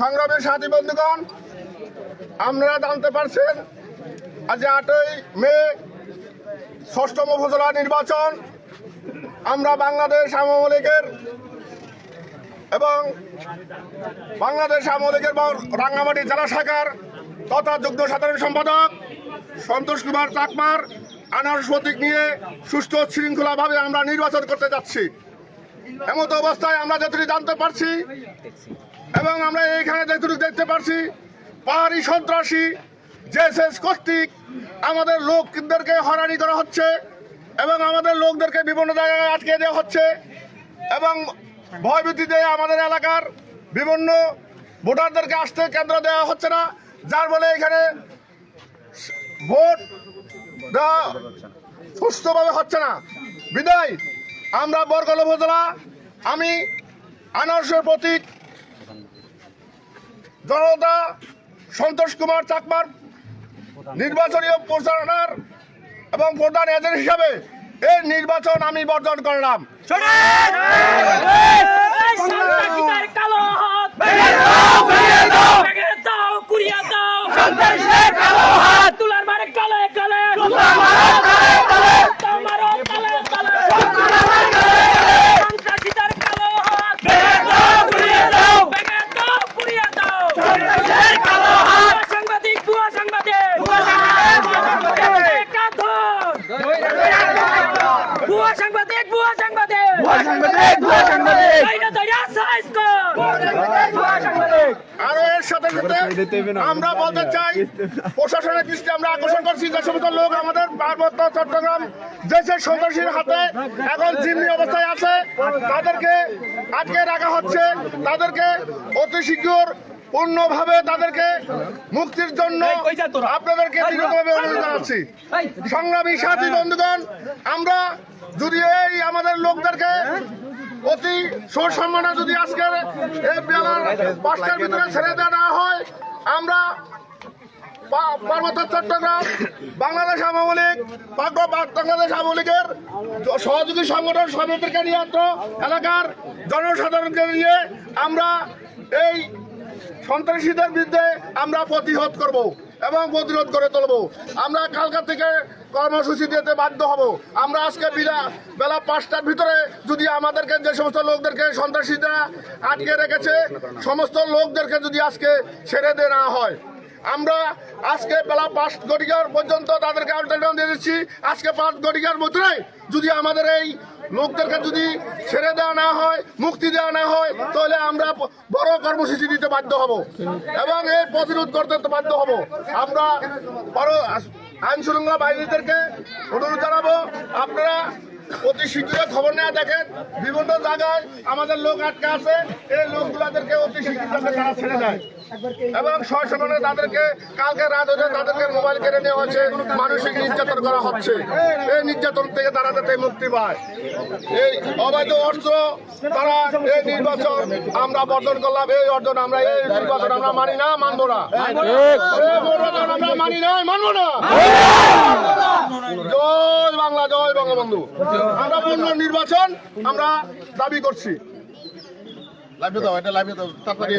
সংগ্রামের সাথী বন্ধুগণ, আমরা জানতে পারছেন, আজ আটই মে, ষষ্ঠম উপজেলা নির্বাচন। আমরা বাংলাদেশ আওয়ামী লীগের এবং বাংলাদেশ আওয়ামী লীগের রাঙ্গামাটি জেলা শাখার তথা যুগ্ম সাধারণ সম্পাদক সন্তোষ কুমার চাকমার আনারস প্রতীক নিয়ে সুষ্ঠু শৃঙ্খলাভাবে আমরা নির্বাচন করতে যাচ্ছি। এমত অবস্থায় আমরা যতটুকু জানতে পারছি এবং আমরা এইখানে যেটুকু দেখতে পারছি, পাহাড়ি সন্ত্রাসী জেসএস কর্তৃক আমাদের লোকদেরকে হয়রানি করা হচ্ছে এবং আমাদের লোকদেরকে বিভিন্ন জায়গায় আটকে দেওয়া হচ্ছে এবং ভয়ভীতিতে আমাদের এলাকার বিভিন্ন ভোটারদেরকে আসতে কেন্দ্র দেওয়া হচ্ছে না, যার ফলে এখানে ভোট সুস্থভাবে হচ্ছে না। বিদায়, আমরা বরকল উপজেলা, আমি আনারসের প্রতীক, জনতা সন্তোষ কুমার চাকমার, নির্বাচনী প্রচারণার এবং প্রধান এজেন্ট হিসাবে এই নির্বাচন আমি বর্জন করলাম সন্ত্রাসীদের কালো হাত ভেঙে দাও ভেঙে দাও ভেঙে দাও কুড়িয়ে দাও সন্ত্রাসীদের কালো হাত তুলার মারে কালে কালে তুলার মারো কালে কালে তোমারও কালে কালে সন্ত্রাসীদের কালো হাত ভেঙে দাও কুড়িয়ে দাও ভেঙে দাও কুড়িয়ে দাও সন্ত্রাসীদের কালো হাত সাংবাদিক ভুয়া সাংবাদিক ভুয়া সাংবাদিক একাধর ভুয়া সাংবাদিক ভুয়া সাংবাদিক ভুয়া সাংবাদিক সাংবাদিক আরও এর সাথে সাথে আমরা বলতে চাই প্রশাসনের দৃষ্টি আমরা আকর্ষণ করছি যে সমস্ত লোক আমাদের পার্বত্য চট্টগ্রাম দেশের সন্ত্রাসীর হাতে এখন জিম্মি অবস্থায় আছে। তাদেরকে আটকে রাখা হচ্ছে তাদেরকে অতি শীঘ্র পূর্ণভাবে তাদেরকে মুক্তির জন্য আপনাদেরকে বিনোদভাবে অনুরোধ জানাচ্ছি। সংগ্রামী সাথী বন্ধুগণ আমরা যদি এই আমাদের অতি সুসম্মানে যদি আজকের এই বেলার পাঁচটার ভিতরে ছেড়ে দেওয়া না হয়, আমরা পার্বত্য চট্টগ্রাম, বাংলাদেশ আওয়ামী লীগ বাংলাদেশ আওয়ামী লীগের সহযোগী সংগঠন সমিতিকে নিয়ে এলাকার জনসাধারণকে নিয়ে আমরা এই সন্ত্রাসীদের বিরুদ্ধে আমরা প্রতিহত করব। এবং প্রতিরোধ করে তুলব। আমরা কালকা থেকে কর্মসূচি দিতে বাধ্য হব। আমরা আজকে বিলা বেলা পাঁচটার ভিতরে যদি আমাদেরকে যে সমস্ত লোকদেরকে সন্ত্রাসীরা আটকে রেখেছে, সমস্ত লোকদেরকে যদি আজকে ছেড়ে দেওয়া না হয়। আমরা আজকে বেলা পাঁচ ঘটিকার পর্যন্ত তাদেরকে আলটিমেটাম দিয়ে দিচ্ছি। আজকে পাঁচ ঘটিকার মধ্যে যদি আমাদের এই লোকদেরকে যদি ছেড়ে দেওয়া না হয়, মুক্তি দেওয়া না হয়, তাহলে আমরা বড় কর্মসূচি দিতে বাধ্য হব। এবং এর প্রতিরোধ করতে বাধ্য হব। আমরা বড় আইন শৃঙ্খলা বাহিনীদেরকে অনুরোধ জানাব, আপনারা অতি শীঘ্রই খবর নেওয়া দেখেন। বিভিন্ন জায়গায় আমাদের লোক আটকে আছে, এই লোকগুলাদেরকে অতি শীঘ্র তারা ছেড়ে দেয়। এবং সসম্মানে তাদেরকে কালকে রাত হতে তাদেরকে মোবাইল কেড়ে নেওয়া হচ্ছে, মানসিক নির্যাতন করা হচ্ছে। এই নির্যাতন থেকে তারা যাতে মুক্তি পায়। এই অবৈধ অর্থ তারা এই নির্বাচন আমরা বর্জন করলাম। এই অর্জন আমরা এই নির্বাচন আমরা মানি না, মানবো না। আমরা মানি না, মানবো না। জয় বাংলা, জয় বঙ্গবন্ধু। আমরা পূর্ণ নির্বাচন আমরা দাবি করছি। লাইভে দাও, এটা লাইভে দাও তাড়াতাড়ি